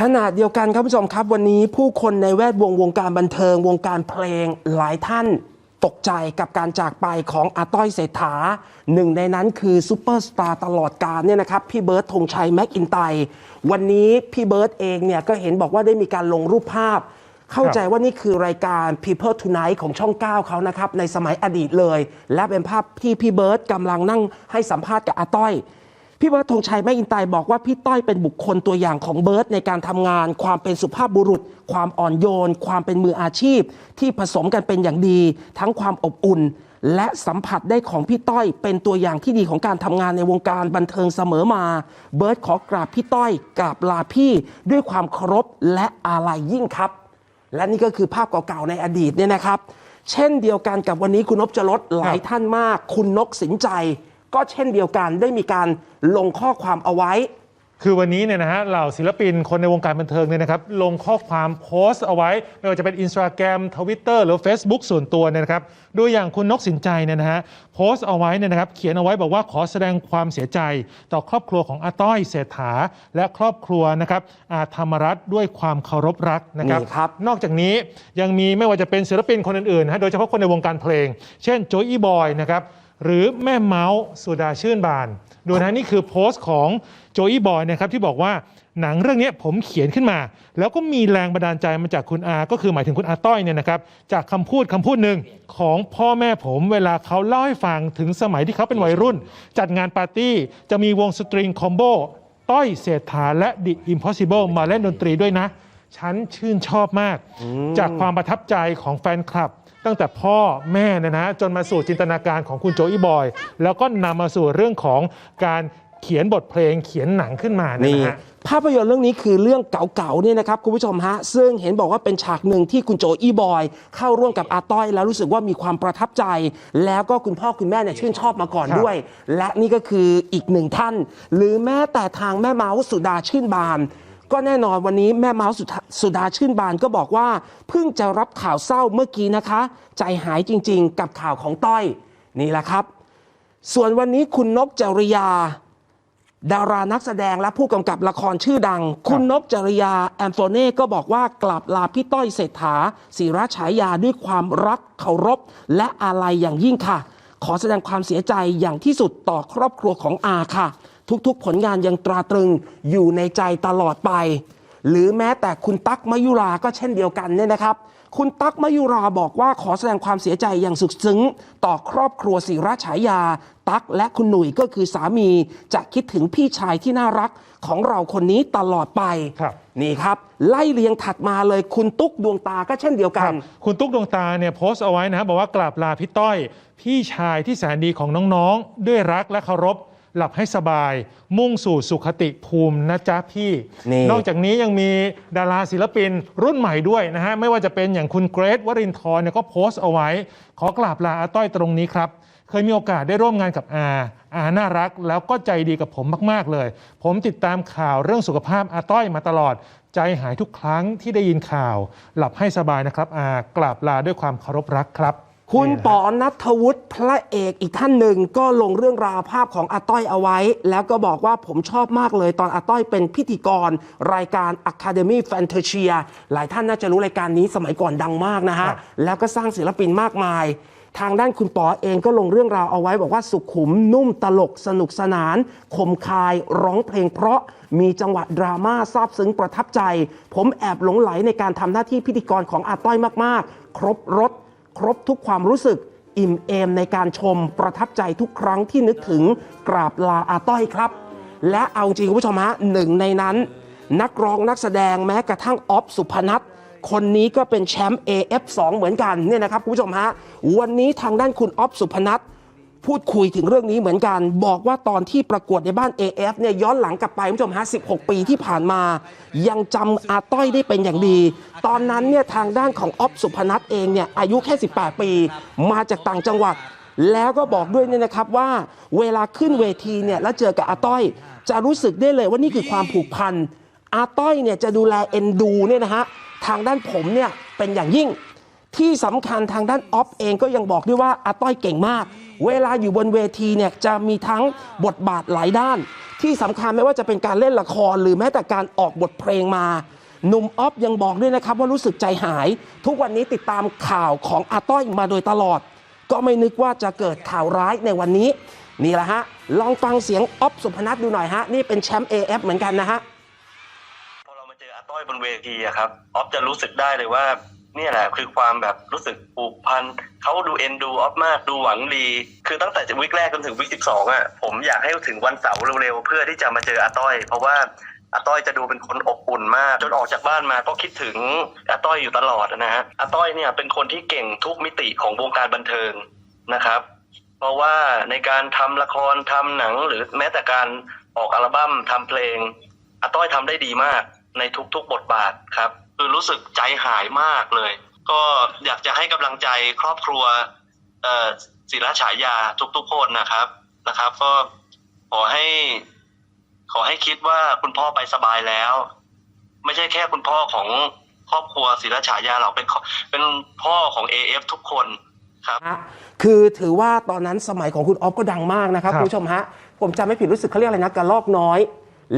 ขณะเดียวกันครับผู้ชมครับวันนี้ผู้คนในแวดวงวงการบันเทิง วงการเพลงหลายท่านตกใจกับการจากไปของอาต้อยเศรษฐาหนึ่งในนั้นคือซูเปอร์สตาร์ตลอดกาลเนี่ยนะครับพี่เบิร์ดธงชัยแม็กอินไตวันนี้พี่เบิร์ดเองเนี่ยก็เห็นบอกว่าได้มีการลงรูปภาพ เข้าใจว่านี่คือรายการ People Tonight ของช่อง 9 เขานะครับในสมัยอดีตเลย และเป็นภาพที่พี่เบิร์ดกำลังนั่งให้สัมภาษณ์กับอาต้อย พี่เบิร์ดธงชัยแม่อินไตร์บอกว่าพี่ต้อยเป็นบุคคลตัวอย่างของเบิร์ดในการทำงาน ความเป็นสุภาพบุรุษ ความอ่อนโยน ความเป็นมืออาชีพ ที่ผสมกันเป็นอย่างดี ทั้งความอบอุ่น และสัมผัสได้ของพี่ต้อย เป็นตัวอย่างที่ดีของการทำงานในวงการบันเทิงเสมอมา เบิร์ดขอกราบพี่ต้อยกราบลาพี่ด้วยความเคารพและอาลัยยิ่งครับ และนี่ก็คือภาพเก่าๆในอดีตเนี่ยนะครับ เช่นเดียวกันกับวันนี้คุณนพจรสหลายท่านมาก คุณนกสินใจ ก็เช่นเดียวกันได้มีการลงข้อความเอาไว้ คือวันนี้เนี่ยนะฮะเหล่าศิลปินคนในวงการบันเทิงเนี่ยนะครับลงข้อความโพสต์เอาไว้ ไม่ว่าจะเป็น Instagram Twitter หรือ Facebook ส่วนตัวเนี่ยนะครับโดยอย่างคุณนกสินใจเนี่ยนะฮะโพสต์เอาไว้เนี่ยนะครับเขียนเอาไว้บอกว่าขอแสดงความเสียใจ ต่อครอบครัวของอาต้อยเศรษฐา และครอบครัวนะครับอาธรรมรัตน์ด้วยความเคารพรักนะครับ นี่ครับ นอกจากนี้ยังมีไม่ว่าจะเป็นศิลปินคนอื่นๆนะฮะโดยเฉพาะคนในวงการเพลง เช่นโจอี้บอยนะครับ หรือแม่เมาส์สุดาชื่นบาน ดูนะนี่คือโพสต์ของโจอี้บอยนะครับที่บอกว่าหนังเรื่องนี้ผมเขียนขึ้นมา แล้วก็มีแรงบันดาลใจมาจากคุณอา ก็คือหมายถึงคุณอาต้อยเนี่ยนะครับ จากคำพูดคำพูดหนึ่งของพ่อแม่ผมเวลาเขาเล่าให้ฟังถึงสมัยที่เขาเป็นวัยรุ่น จัดงานปาร์ตี้ จะมีวงสตริงคอมโบต้อยเศรษฐาและ The Impossible มาเล่นดนตรีด้วยนะ ฉันชื่นชอบมาก จากความประทับใจของแฟนคลับ ตั้งแต่พ่อแม่นยนะจนมาสู่จินตนาการของคุณโจอี้บอย แล้วก็นำมาสู่เรื่องของการเขียนบทเพลงเขียนหนังขึ้นมาเนี่ยนี่นะฮะ ภาพยนตร์เรื่องนี้คือเรื่องเก่าๆเนี่ยนะครับคุณผู้ชมฮะ ซึ่งเห็นบอกว่าเป็นฉากหนึ่งที่คุณโจอี้บอย เข้าร่วมกับอาต้อย แล้วรู้สึกว่ามีความประทับใจ แล้วก็คุณพ่อคุณแม่เนี่ยชื่นชอบมาก่อนครับ ด้วย และนี่ก็คืออีกหนึ่งท่าน หรือแม้แต่ทางแม่เมาส์สุดาชื่นบาน ก็แน่นอนวันนี้แม่เมาส์สุดาสุดาชื่นบานก็บอกว่า เพิ่งจะรับข่าวเศร้าเมื่อกี้นะคะ ใจหายจริงๆ กับข่าวของต้อยนี่แหละครับ ส่วนวันนี้คุณนกจริยา ดารานักแสดงและผู้กำกับละครชื่อดัง คุณนกจริยาแอมโฟเน่ก็บอกว่ากลับลาพี่ต้อยเศรษฐาศิราฉายาด้วยความรักเคารพ และอาลัยอย่างยิ่งค่ะ ขอแสดงความเสียใจอย่างที่สุดต่อครอบครัวของอาค่ะ ทุกๆ ผลงานยังตราตรึงอยู่ในใจตลอดไป หรือแม้แต่คุณตั๊กมยุราก็เช่นเดียวกันเนี่ยนะครับ คุณตั๊กมยุราบอกว่าขอแสดงความเสียใจอย่างสุดซึ้ง ต่อครอบครัวศิราฉายา ตั๊กและคุณหนุ่ยก็คือสามีจะคิดถึงพี่ชายที่น่ารักของเราคนนี้ตลอดไปครับ นี่ครับ ไล่เลียงถัดมาเลยคุณตุ๊กดวงตาก็เช่นเดียวกันคุณตุ๊กดวงตาเนี่ยโพสต์เอาไว้นะฮะบอกว่ากราบลาพี่ต้อย พี่ชายที่แสนดีของน้องๆ ด้วยรักและเคารพ หลับให้สบาย มุ่งสู่สุขติภูมินะจ๊ะพี่ นี่ นอกจากนี้ยังมีดาราศิลปินรุ่นใหม่ด้วยนะฮะ ไม่ว่าจะเป็นอย่างคุณเกรทวรินทร์เนี่ยก็โพสต์เอาไว้ ขอกราบลาอาต้อยตรงนี้ครับ เคยมีโอกาสได้ร่วมงานกับอาอาน่ารัก แล้วก็ใจดีกับผมมาก ๆ เลย ผมติดตามข่าวเรื่องสุขภาพอาต้อยมาตลอด ใจหายทุกครั้งที่ได้ยินข่าว หลับให้สบายนะครับอากราบลาด้วยความเคารพรักครับ คุณนี่นะปอนัทวุฒิพระเอกอีกท่านหนึ่งก็ลงเรื่องราวภาพของอาต้อยเอาไว้ แล้วก็บอกว่าผมชอบมากเลยตอนอาต้อยเป็นพิธีกร รายการ Academy Fantasia หลายท่านน่าจะรู้รายการนี้สมัยก่อนดังมากนะฮะครับแล้วก็สร้างศิลปินมากมาย ทางด้านคุณปอเองก็ลงเรื่องราวเอาไว้ บอกว่าสุขุมนุ่มตลกสนุกสนาน คมคายร้องเพลงเพราะมีจังหวะดราม่าซาบซึ้งประทับใจ ผมแอบหลงไหลในการทำหน้าที่พิธีกรของอาต้อยมากๆ ครบรถ ครบทุกความรู้สึก อิ่มเอมในการชมประทับใจทุกครั้งที่นึกถึงกราบลาอาต้อยครับ และเอาจริงคุณผู้ชมฮะหนึ่งในนั้น นักร้องนักแสดงแม้กระทั่งออฟสุพนัทคนนี้ก็เป็นแชมป์ AF2 เหมือนกันเนี่ยนะครับคุณผู้ชมฮะวันนี้ทางด้านคุณออฟสุพนัท พูดคุยถึงเรื่องนี้เหมือนกัน บอกว่าตอนที่ประกวดในบ้าน AF เนี่ยย้อนหลังกลับไปคุณผู้ชมฮะ 16 ปีที่ผ่านมา ยังจำอาต้อยได้เป็นอย่างดี ตอนนั้นเนี่ยทางด้านของออฟสุพนัทเองเนี่ยอายุแค่ 18 ปี มาจากต่างจังหวัด แล้วก็บอกด้วยเนี่ยนะครับว่าเวลาขึ้นเวทีเนี่ยแล้วเจอกับอาต้อย จะรู้สึกได้เลยว่านี่คือความผูกพันอาต้อยเนี่ยจะดูแลเอ็นดูเนี่ยนะฮะทางด้านผมเนี่ยเป็นอย่างยิ่ง ที่สำคัญทางด้านออฟเองก็ยังบอกด้วยว่าอาต้อยเก่งมาก เวลาอยู่บนเวทีเนี่ยจะมีทั้งบทบาทหลายด้าน ที่สำคัญไม่ว่าจะเป็นการเล่นละครหรือแม้แต่การออกบทเพลงมาหนุ่มออฟยังบอกด้วยนะครับ ว่ารู้สึกใจหาย ทุกวันนี้ติดตามข่าวของอาต้อยมาโดยตลอด ก็ไม่นึกว่าจะเกิดข่าวร้ายในวันนี้ นี่แหละฮะ ลองฟังเสียงออฟสุพนัทดูหน่อยฮะ นี่เป็นแชมป์ AF เหมือนกันนะฮะ พอเรามาเจออาต้อยบนเวทีอะครับออฟจะรู้สึกได้เลยว่า เนี่ยแหละคือความแบบรู้สึกผูกพันเขาดูเอ็นดูออฟมากดูหวังดี คือตั้งแต่วิกแรกจนถึงวิกสิบสองอะผมอยากให้ถึงวันเสาร์เร็วๆ เพื่อที่จะมาเจออาต้อย เพราะว่าอาต้อยจะดูเป็นคนอบอุ่นมาก จนออกจากบ้านมาก็คิดถึงอาต้อยอยู่ตลอดนะฮะอาต้อยเนี่ยเป็นคนที่เก่งทุกมิติของวงการบันเทิงนะครับ เพราะว่าในการทำละครทำหนังหรือแม้แต่การออกอัลบั้มทำเพลงอาต้อยทำได้ดีมากในทุกๆบทบาทครับ คือรู้สึกใจหายมากเลย ก็อยากจะให้กำลังใจครอบครัวเอ่อศิลาฉายาทุกๆคนนะครับนะครับ ก็ขอให้ ขอให้คิดว่าคุณพ่อไปสบายแล้ว ไม่ใช่แค่คุณพ่อของครอบครัวศิลาฉายาเราเป็นขอเป็นพ่อของ AF ทุกคนครับฮะคือถือว่าตอนนั้นสมัยของคุณออฟก็ดังมากนะครับครับคุณผู้ชมฮะผมจำไม่ผิดรู้สึกเขาเรียกอะไรนะกระลอกน้อย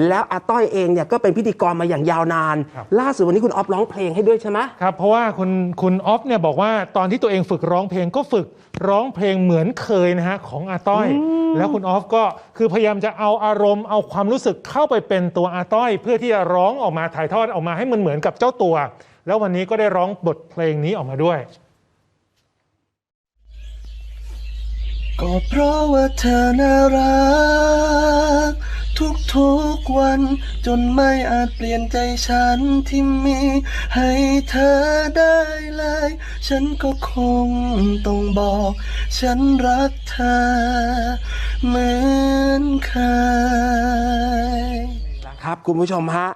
แล้วอาต้อยเองเนี่ยก็เป็นพิธีกรมาอย่างยาวนานล่าสุดวันนี้คุณออฟร้องเพลงให้ด้วยใช่ไหมครับเพราะว่าคุณคุณออฟเนี่ยบอกว่าตอนที่ตัวเองฝึกร้องเพลงก็ฝึกร้องเพลงเหมือนเคยนะฮะของอาต้อย แล้วคุณออฟก็คือพยายามจะเอาอารมณ์เอาความรู้สึกเข้าไปเป็นตัวอาต้อย เพื่อที่จะร้องออกมาถ่ายทอดออกมาให้มันเหมือนกับเจ้าตัว แล้ววันนี้ก็ได้ร้องบทเพลงนี้ออกมาด้วย ก็เพราะว่าเธอน่ารัก ทุกๆวัน จนไม่อาจเปลี่ยนใจฉันที่มี ให้เธอได้เลย ฉันก็คงต้องบอก ฉันรักเธอ เหมือนเคยครับคุณผู้ชมฮะ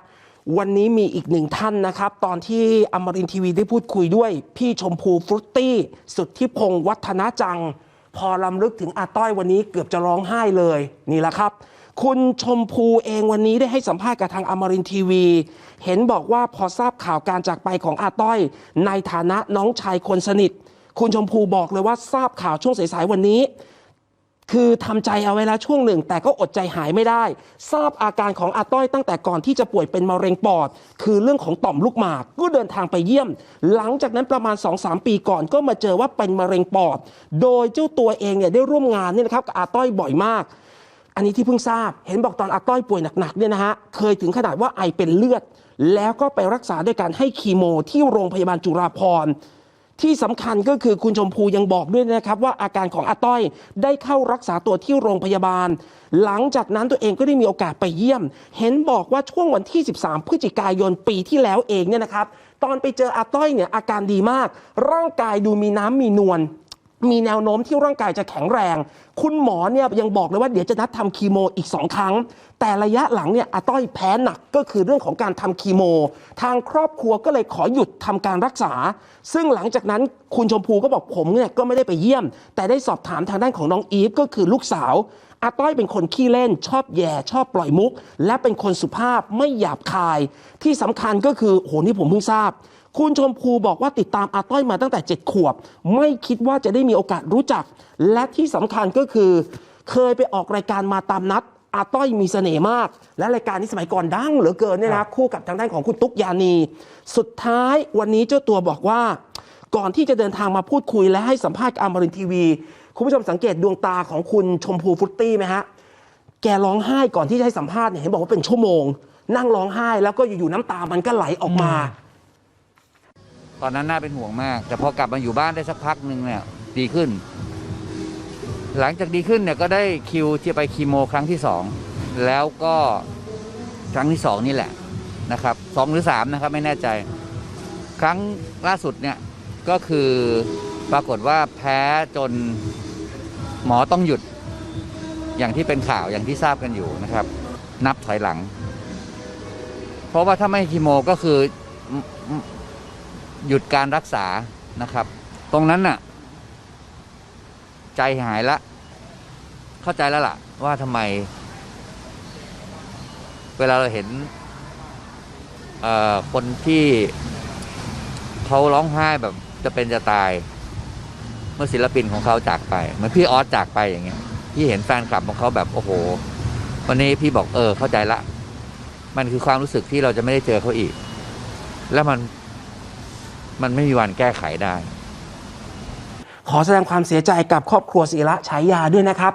วันนี้มีอีกหนึ่งท่านนะครับ ตอนที่อมรินทีวีได้พูดคุยด้วย พี่ชมพูฟรุตตี้สุดที่พงษ์วัฒนาจัง พอลำลึกถึงอาต้อยวันนี้เกือบจะร้องไห้เลย นี่แหละครับ คุณชมพูเองวันนี้ได้ให้สัมภาษณ์กับทางอมรินทีวี เห็นบอกว่าพอทราบข่าวการจากไปของอาต้อย ในฐานะน้องชายคนสนิท คุณชมพูบอกเลยว่าทราบข่าวช่วงสายๆวันนี้ คือทำใจเอาไว้แล้วช่วงหนึ่ง แต่ก็อดใจหายไม่ได้ ทราบอาการของอาต้อยตั้งแต่ก่อนที่จะป่วยเป็นมะเร็งปอด คือเรื่องของต่อมลูกหมากก็เดินทางไปเยี่ยม หลังจากนั้นประมาณ 2-3 ปีก่อนก็มาเจอว่าเป็นมะเร็งปอด โดยเจ้าตัวเองเนี่ยได้ร่วมงานเนี่ยนะครับกับอาต้อยบ่อยมาก อันนี้ที่เพิ่งทราบ เห็นบอกตอนอาต้อยป่วยหนักๆเนี่ยนะฮะ เคยถึงขนาดว่าไอเป็นเลือด แล้วก็ไปรักษาด้วยการให้คีโม ที่โรงพยาบาลจุฬาภรณ์ที่สำคัญก็คือคุณชมพูยังบอกด้วยนะครับ ว่าอาการของอาต้อยได้เข้ารักษาตัวที่โรงพยาบาล หลังจากนั้นตัวเองก็ได้มีโอกาสไปเยี่ยม เห็นบอกว่าช่วงวันที่ 13 พฤศจิกายนปีที่แล้วเองเนี่ยนะครับ ตอนไปเจออาต้อยเนี่ยอาการดีมาก ร่างกายดูมีน้ำมีนวล มีแนวโน้มที่ร่างกายจะแข็งแรง คุณหมอเนี่ยยังบอกเลยว่าเดี๋ยวจะนัดทำคีโมอีก 2 ครั้ง แต่ระยะหลังเนี่ยอาต้อยแพ้หนักก็คือเรื่องของการทำคีโม ทางครอบครัวก็เลยขอหยุดทำการรักษา ซึ่งหลังจากนั้นคุณชมพูก็บอกผมเนี่ยก็ไม่ได้ไปเยี่ยม แต่ได้สอบถามทางด้านของน้องอีฟก็คือลูกสาวอาต้อยเป็นคนขี้เล่นชอบแย่ชอบปล่อยมุก และเป็นคนสุภาพไม่หยาบคาย ที่สำคัญก็คือโหนี่ผมเพิ่งทราบ คุณชมพูบอกว่าติดตามอาต้อยมาตั้งแต่ 7 ขวบ ไม่คิดว่าจะได้มีโอกาสรู้จัก และที่สำคัญก็คือ เคยไปออกรายการมาตามนัดอาต้อยมีเสน่ห์มาก และรายการนี้สมัยก่อนดังเหลือเกินเนี่ยครันะบคู่กับทางด้านของคุณตุ๊กยานี สุดท้ายวันนี้เจ้าตัวบอกว่า ก่อนที่จะเดินทางมาพูดคุยและให้สัมภาษณ์กับอมรินทร์ทีวี คุณผู้ชมสังเกตดวงตาของคุณชมพูฟรุตตี้ไหมฮะแกร้องไห้ก่อนที่จะให้สัมภาษณ์เนี่ยเห็นบอกว่าเป็นชั่วโมง นั่งร้องไห้แล้วก็อยู่ๆน้ำตามันก็ไหลออกมา ตอนนั้นน่าเป็นห่วงมาก แต่พอกลับมาอยู่บ้านได้สักพักหนึ่งเนี่ย ดีขึ้น หลังจากดีขึ้นเนี่ยก็ได้คิวที่ไปคีโมครั้งที่สองแล้วก็ครั้งที่สองนี่แหละนะครับสองหรือสามนะครับไม่แน่ใจ ครั้งล่าสุดเนี่ยก็คือปรากฏว่าแพ้จนหมอต้องหยุด อย่างที่เป็นข่าวอย่างที่ทราบกันอยู่นะครับ นับถอยหลัง เพราะว่าถ้าไม่คีโมก็คือ หยุดการรักษานะครับ ตรงนั้นน่ะ ใจหายละ เข้าใจแล้วล่ะ ว่าทำไม เวลาเราเห็นคนที่เขาร้องไห้แบบจะเป็นจะตาย เมื่อศิลปินของเขาจากไป เหมือนพี่ออสจากไปอย่างเงี้ยพี่เห็นแฟนคลับของเขาแบบโอ้โห วันนี้พี่บอกเออเข้าใจละ มันคือความรู้สึกที่เราจะไม่ได้เจอเขาอีก แล้วมัน มันไม่มีวันแก้ไขได้ ขอแสดงความเสียใจกับครอบครัวศิระฉายาด้วยนะครับ